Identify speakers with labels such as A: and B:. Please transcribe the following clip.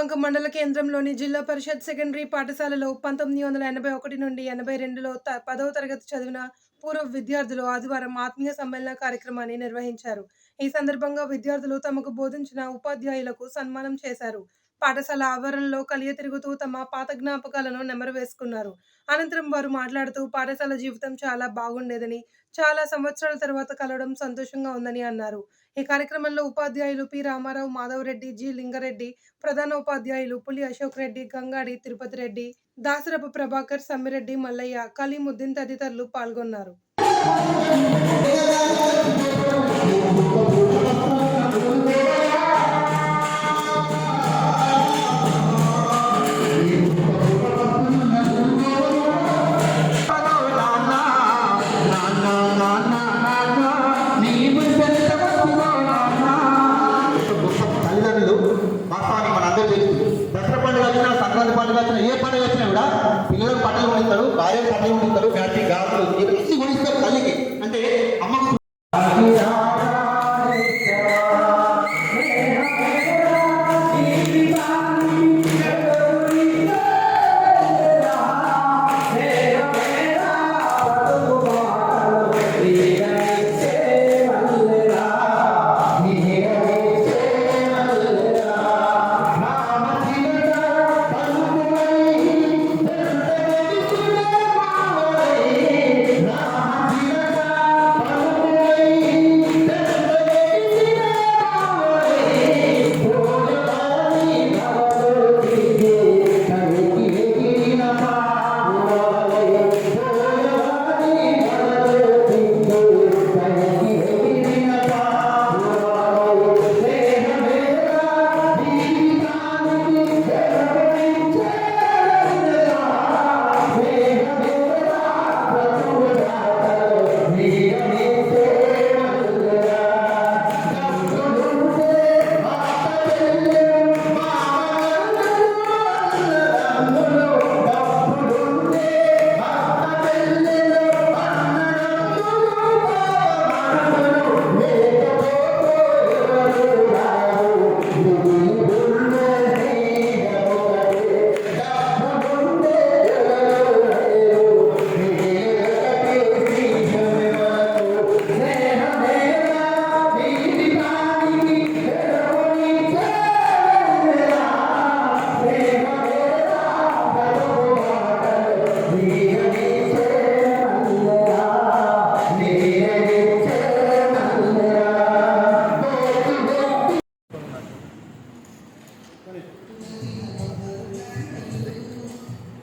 A: వీణవంక మండల కేంద్రంలోని జిల్లా పరిషత్ సెకండరీ పాఠశాలలో పంతొమ్మిది వందల ఎనభై ఒకటి నుండి ఎనభై రెండులో త పదవ తరగతి చదివిన పూర్వ విద్యార్థులు ఆదివారం ఆత్మీయ సమ్మేళన కార్యక్రమాన్ని నిర్వహించారు. ఈ సందర్భంగా విద్యార్థులు తమకు బోధించిన ఉపాధ్యాయులకు సన్మానం చేశారు. పాఠశాల ఆవరణలో కలియ తిరుగుతూ తమ పాత జ్ఞాపకాలను నెమరు వేసుకున్నారు అనంతరం వారు మాట్లాడుతూ పాఠశాల జీవితం చాలా బాగుండేదని చాలా సంవత్సరాల తర్వాత కలవడం సంతోషంగా ఉందని అన్నారు. ఈ కార్యక్రమంలో ఉపాధ్యాయులు పి. రామారావు మాధవరెడ్డి జి. లింగారెడ్డి ప్రధాన ఉపాధ్యాయులు పులి అశోక్ రెడ్డి గంగాడి తిరుపతి రెడ్డి దాసరపు ప్రభాకర్ సమ్మిరెడ్డి మల్లయ్య కలీముద్దీన్ తదితరులు పాల్గొన్నారు.
B: వచ్చినా ఏ పండుగ వచ్చినా కూడా పిల్లలు పట్టలు కొనిస్తారు భార్య పట్టలు కొనిస్తారు ఫ్యాక్టరీ గాజులు ఎన్ని కొనిస్తారు తల్లి